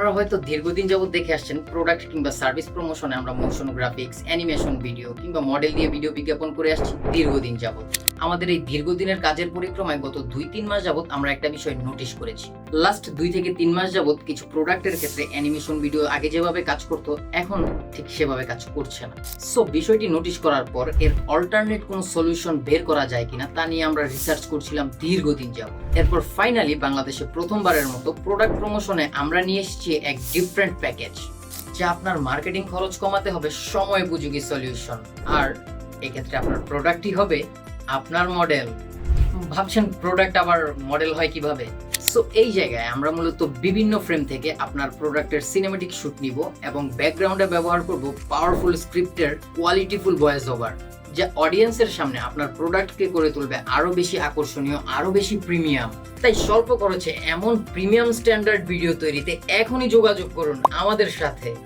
আপনারা হয়তো দীর্ঘদিন যাবৎ দেখে আসছেন প্রোডাক্ট কিংবা সার্ভিস প্রমোশনে আমরা মোশন গ্রাফিক্স অ্যানিমেশন ভিডিও কিংবা মডেল দিয়ে ভিডিও বিজ্ঞাপন করে আসছি দীর্ঘদিন যাবত আমাদের এই দীর্ঘদিনের কাজের পরিক্রমায় গত দুই, তিন মাস যাবত আমরা একটা বিষয় নোটিশ করেছি। লাস্ট দুই থেকে তিন মাস যাবত কিছু প্রোডাক্টের ক্ষেত্রে অ্যানিমেশন ভিডিও আগে যেভাবে কাজ করতো, এখন ঠিক সেভাবে কাজ করছে না। সো বিষয়টি নোটিশ করার পর এর অল্টারনেট কোনো সলিউশন বের করা যায় কিনা তা নিয়ে আমরা রিসার্চ করছিলাম দীর্ঘদিন যাব এরপর ফাইনালি বাংলাদেশে প্রথমবারের মতো প্রোডাক্ট প্রমোশনে আমরা নিয়ে এসেছি এক ডিফারেন্ট প্যাকেজ যা আপনার মার্কেটিং খরচ কমাতে হবে সময় উপযোগী সলিউশন আর এক্ষেত্রে আপনার প্রোডাক্টই হবে আপনার মডেল ভাবছেন প্রোডাক্ট আবার মডেল হয় কীভাবে? সো এই জায়গায় আমরা মূলত বিভিন্ন ফ্রেম থেকে আপনার প্রোডাক্টের সিনেমেটিক শুট নিব এবং ব্যাকগ্রাউন্ডে ব্যবহার করব পাওয়ারফুল স্ক্রিপ্টের কোয়ালিটিফুল ভয়েস ওভার যা অডিয়েন্সের সামনে আপনার প্রোডাক্টকে করে তুলবে আরও বেশি আকর্ষণীয়, আরও বেশি প্রিমিয়াম তাই স্বল্প খরচে এমন প্রিমিয়াম স্ট্যান্ডার্ড ভিডিও তৈরিতে এখনই যোগাযোগ করুন আমাদের সাথে।